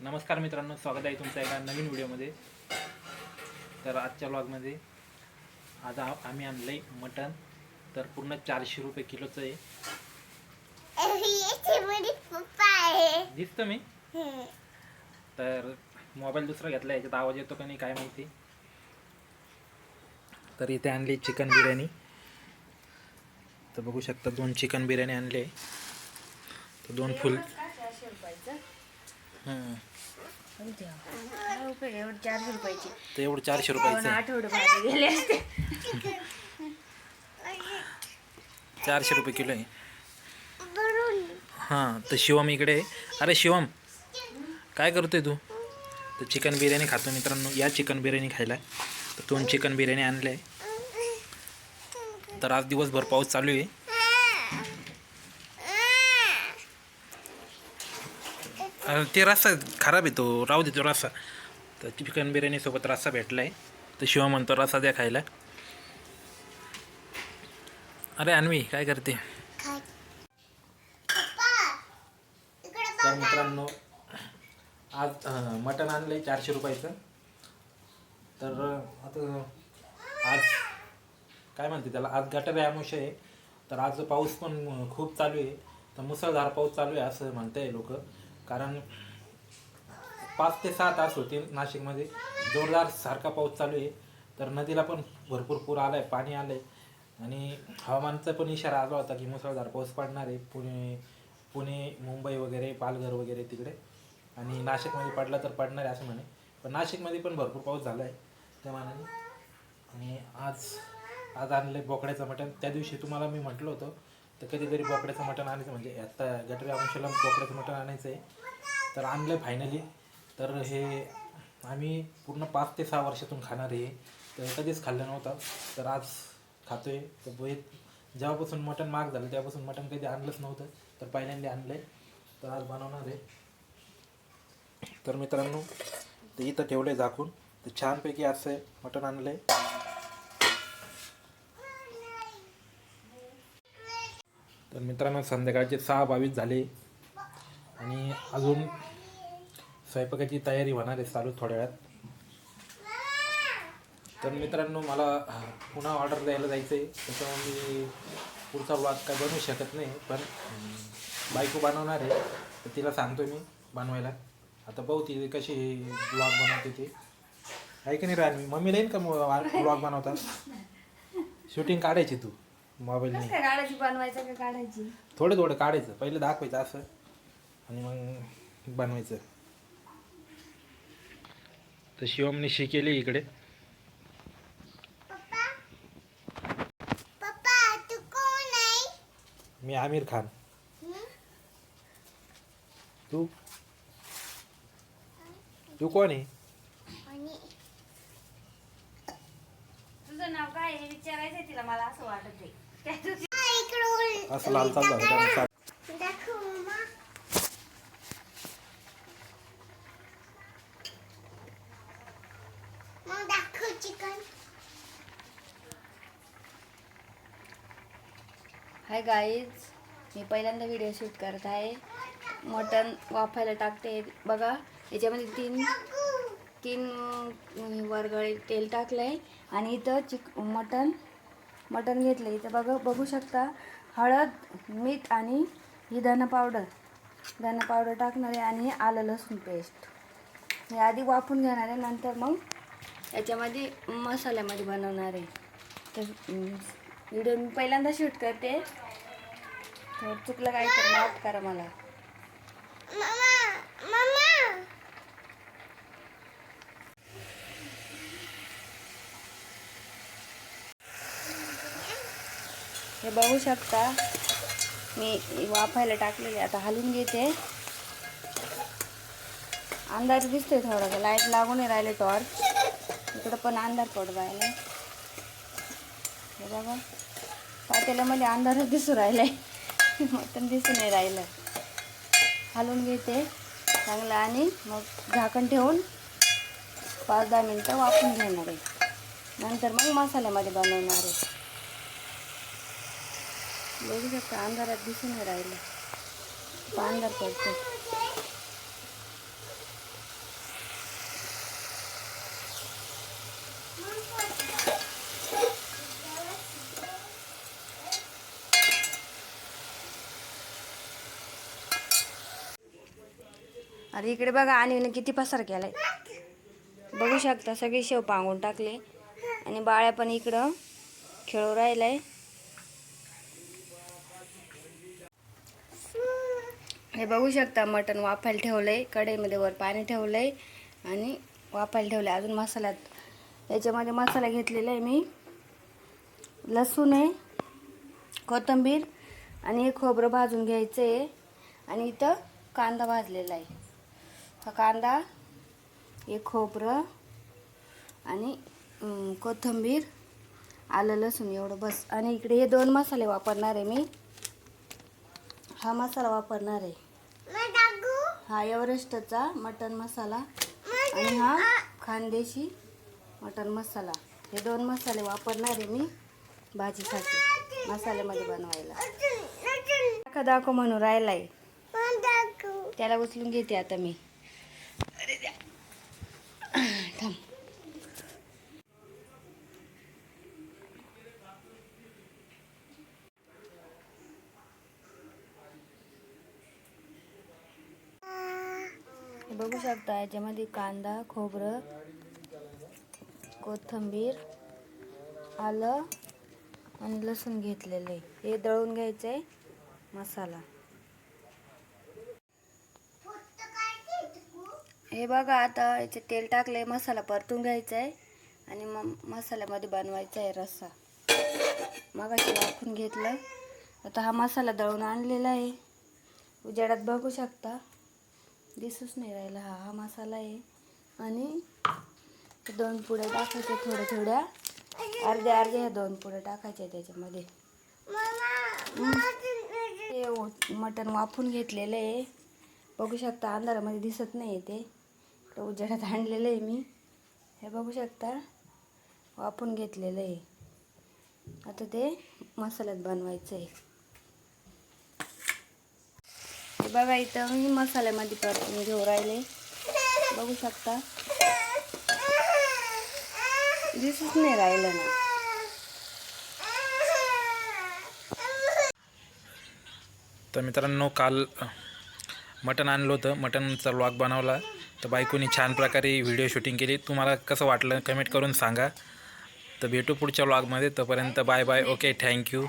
नमस्कार मित्रांनो स्वागत आहे तुमचं एका नवीन व्हिडिओमध्ये. तर आजच्या व्लॉगमध्ये आज आम्ही आणलं आहे मटण तर पूर्ण चारशे रुपये किलोचं आहे. दिसतं मी. तर मोबाईल दुसरा घेतला याच्यात आवाज येतो का नाही काय माहिती. तर इथे आणली चिकन बिर्याणी. तर बघू शकता दोन चिकन बिर्याणी आणले. तर दोन फुल एवढं चारशे रुपयाची. तर एवढं चारशे रुपयाचं. आहे. आठवडे भाजी गेले असते. चारशे रुपये किलो आहे. हां तर शिवम इकडे आहे. अरे शिवम काय करतोय तू? तर चिकन बिर्याणी खातो मित्रांनो. या चिकन बिर्याणी खायला. तर दोन चिकन बिर्याणी आणले तर आज दिवसभर पाऊस चालू आहे. ते रस्सा खराब आहे तो. राहू दे तो रस्सा तर चिकन बिर्याणी सोबत रस्सा भेटला आहे तर शिवा म्हणतो रस्सा द्या खायला. अरे अन्वी काय करते? तर मित्रांनो आज मटण आणलं आहे चारशे रुपयाचं. तर आता आज काय म्हणते त्याला? आज गटर यामुष आहे. तर आज पाऊस पण खूप चालू आहे. तर मुसळधार पाऊस चालू आहे असं म्हणताय लोक. कारण पाच ते सहा तास होते नाशिकमध्ये. जोरदार सारखा पाऊस चालू आहे. तर नदीला पण भरपूर पूर आला आहे पाणी आलं आहे आणि हवामानचा पण इशारा आला होता की मुसळधार पाऊस पडणार आहे. पुणे पुणे मुंबई वगैरे पालघर वगैरे तिकडे. आणि नाशिकमध्ये पडला तर पडणार आहे असं म्हणे. पण नाशिकमध्ये पण भरपूर पाऊस झाला आहे त्या मानाने. आणि आज आज आणलं बोकड्याचं मटण. त्या दिवशी तुम्हाला मी म्हटलं होतं तर कधीतरी बोकड्याचं मटण आणायचं म्हणजे आता गटरी अंशाला बोकड्याचं मटण आणायचं आहे तर आणलं फायनली तर हे आम्ही पूर्ण पाच ते सहा वर्षातून खाणार आहे. तर कधीच खाल्लं नव्हतं. तर आज खातो आहे तर बे जेव्हापासून मटण महाग झालं तेव्हापासून मटण कधी आणलंच नव्हतं. तर पहिल्यांदा आणलं आहे तर आज बनवणार आहे. तर मित्रांनो ते इथं ठेवलं आहे झाकून. तर छानपैकी असं आहे मटण आणलं आहे तर मित्रांनो संध्याकाळचे सहा बावीस झाले. आणि अजून स्वयंपाकाची तयारी होणार आहे चालू थोड्या वेळात. तर मित्रांनो मला पुन्हा ऑर्डर द्यायला जायचं आहे त्याच्यामुळे मी पुढचा ब्लॉग काय बनवू शकत नाही पण बायको बनवणार आहे. तर तिला सांगतो मी बनवायला. आता पाहू ती कशी ब्लॉग बनवते ते. आहे की नाही राहणार मम्मीला येईन का ब्लॉग बनवता शूटिंग काढायची तू. मोबाईलने कसं काय काढायची बनवायचं का काढायची? थोडं थोडं काढायचं. पहिलं दाखवायचं असं. आणि मग बनवायचं. तर शिवमने इकडे. पप्पा? तू कोण आहे? मी आमिर खान? तू? तू कोण आहे? आणि? तुझं नाव काय आहे हे विचारायचंय तिला मला असं वाटत आहे असं झालं हाय गाईज मी पहिल्यांदा व्हिडिओ शूट करत आहे. मटण वाफायला टाकते. बघा याच्यामध्ये तीन तीन वरगळे तेल टाकलं आहे आणि इथं चिक मटण मटण घेतलं. इथं बघा बघू शकता हळद मीठ आणि ही धन पावडर. धन पावडर टाकणार आहे आणि आलं लसूण पेस्ट हे आधी वाफून घेणार आहे नंतर मग याच्यामध्ये मसाल्यामध्ये बनवणार आहे. तर व्हिडिओ मी पहिल्यांदा शूट करते. तर चुकलं काय तर माफ करा मला. हे बघू शकता. मी वाफायला टाकलेले आता हलवून घेते. अंधार दिसतोय थोडं लाइट लागून राहिले टॉर्च इकडं पण अंधार पडू राहिला. हे बघा. पातेल्यामध्ये अंधारच दिसू राहिलाय. मटण दिसू नाही राहिलं. हलवून घेते. चांगलं आणि मग झाकण ठेवून पाच दहा मिनटं वाफून घेणार आहे. नंतर मग मसाल्यामध्ये बनवणार आहे. बघू शकता अंधारात दिसून राहिलं. अंधार पडतो अरे इकडे बघा आणि किती पसार केलाय. बघू शकता सगळे शेव पांगून टाकले. आणि बाळ्या पण इकडं खेळू राहिलाय. हे बघू शकता मटण वाफायला ठेवलं आहे कढईमध्ये वर पाणी ठेवलं आहे आणि वाफायला ठेवलं आहे अजून मसाल्यात याच्यामध्ये मसाला घेतलेला आहे मी. लसूण आहे कोथिंबीर आणि हे खोबरं भाजून घ्यायचं आहे आणि इथं कांदा भाजलेला आहे. हा कांदा हे खोबरं आणि कोथंबीर कोथिंबीर आलं लसूण एवढं बस. आणि इकडे हे दोन मसाले वापरणार आहे मी. हा मसाला वापरणार आहे. हा एव्हरेस्टचा मटन मसाला आणि हा खानदेशी मटन मसाला. हे दोन मसाले वापरणार आहे मी भाजीसाठी मसाल्यामध्ये बनवायला. दाखव दाखव म्हणून राहिलाय. त्याला उचलून घेते आता मी अरे द्या. थांब हे बघू शकता याच्यामध्ये कांदा खोबरं कोथिंबीर आलं आणि लसूण घेतलेलं आहे. हे दळून घ्यायचं आहे मसाला. हे बघा आता याचे तेल टाकले मसाला परतून घ्यायचा आहे आणि मग मसाल्यामध्ये बनवायचा आहे रस्सा. मग वाफून घेतलं. आता हा मसाला दळून आणलेला आहे. उजेडात बघू शकता. दिसूच नाही राहिला हा. हा मसाला आहे. आणि दोन पुढे टाकायचे थोड्या थोड्या. अर्ध्या अर्ध्या ह्या दोन पुढे टाकायच्या त्याच्यामध्ये. ते मटण वाफून घेतलेलं आहे. बघू शकता अंधारामध्ये दिसत नाही ते. उजेडात आणलेलं आहे मी. हे बघू शकता. वाफून घेतलेलं आहे. आता ते मसाल्यात बनवायचं आहे. बघा इथं मी मसाल्यामध्ये परतून घेऊ राहिले. बघू शकता. दिसूच नाही राहिलं ना. तर मित्रांनो काल मटन मटण आणलं होतं. मटणचा व्लॉग बनवला. तर बायकोनी छान प्रकारे व्हिडिओ शूटिंग केली. तुम्हाला कसं वाटलं कमेंट करून सांगा. तर भेटू पुढच्या व्लॉगमध्ये तोपर्यंत बाय बाय ओके थँक्यू